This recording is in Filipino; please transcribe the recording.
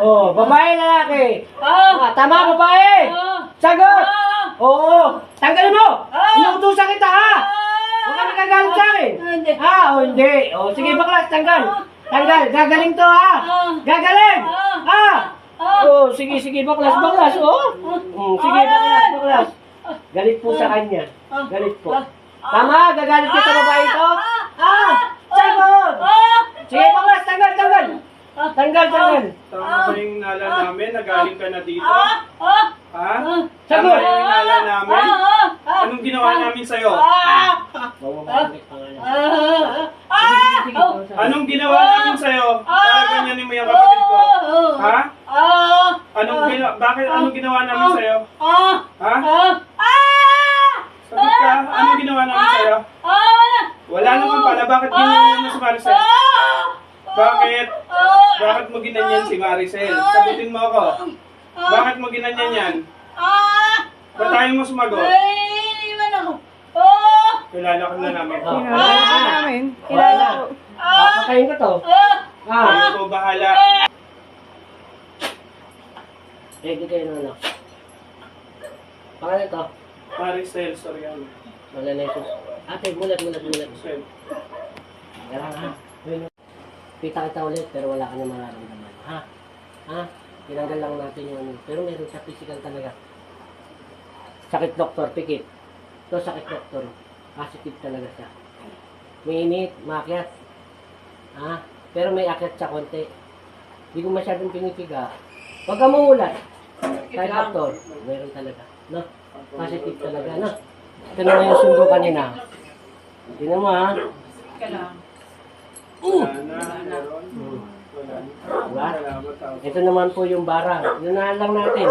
Oh, babae, lalaki. Ah! Ah, tama, babae. Ah! Sagot. Ah! Oo. Tanggalin mo. Ah! Inuutusan kita, ha? Ah! Huwag ka nagagalit sa akin. Ah, hindi. Ha? O hindi. O sige baklas, tanggal. Tanggal. Gagaling to ha. Ah. Gagaling. Ah. Ha? Ah. O sige, sige baklas, baklas. O. Mm, sige Ah. baklas, baklas. Galit po sa kanya. Ah. Galit po. Ah. Tama, gagalit ka sa babae to. Ha? Sagot. Ah! Sige baklas, tanggal, tanggal. Tanggal, tanggal. Tama ba yung nala namin? Nagaling ka na dito? Ah! Ah! Ha? Sagot. Tama yung nala namin? Ah! Ah! Anong ginawa namin sa'yo? Ah! Ah! Ah! Oh! Anong ginawa namin sa'yo? Para ganyanin mo yung kapatid ko? Ha? Ah! Anong ginawa? Bakit anong ginawa namin sa'yo? Ah! Ha? Ah! Ah! Sagot ka, anong ginawa namin sa'yo? Ah! Wala! Wala naman pala, bakit si Maricel? Ah! Bakit? Ah! Bakit mo ginanyan si Maricel? Sagutin mo ako. Bakit mo ginanyan yan? Ah! Ba't tayo mo sumagot? Iwan ako. Oh! Kilala ko na namin. Ah. Kilala ka namin. Kilala na. ko. Papakain ko to. Ah! Ah. Ano ko bahala? Ready kayo na ano. Pangalan to. Maricel Soriano. Wala na ito. Ate, mulat, mulat, mulat. Maricel. Kaya ha. Kita kita ulit pero wala ka na mararamdaman. Ha? Ha? Tinanggal lang natin yung ano. Pero meron siya physical talaga. Sakit doktor, pikit. Ito sakit doktor. Positive talaga siya. Mainit, makyat. Ha? Pero may akyat sa konti. Hindi ko masyadong pinipiga. Huwag ka mamulat. Kahit doktor, meron talaga. No? Positive talaga, no? Ito naman yung sundo kanina. Tingnan mo ha. Wala Diba? Ito naman po yung bara. Yun na lang natin.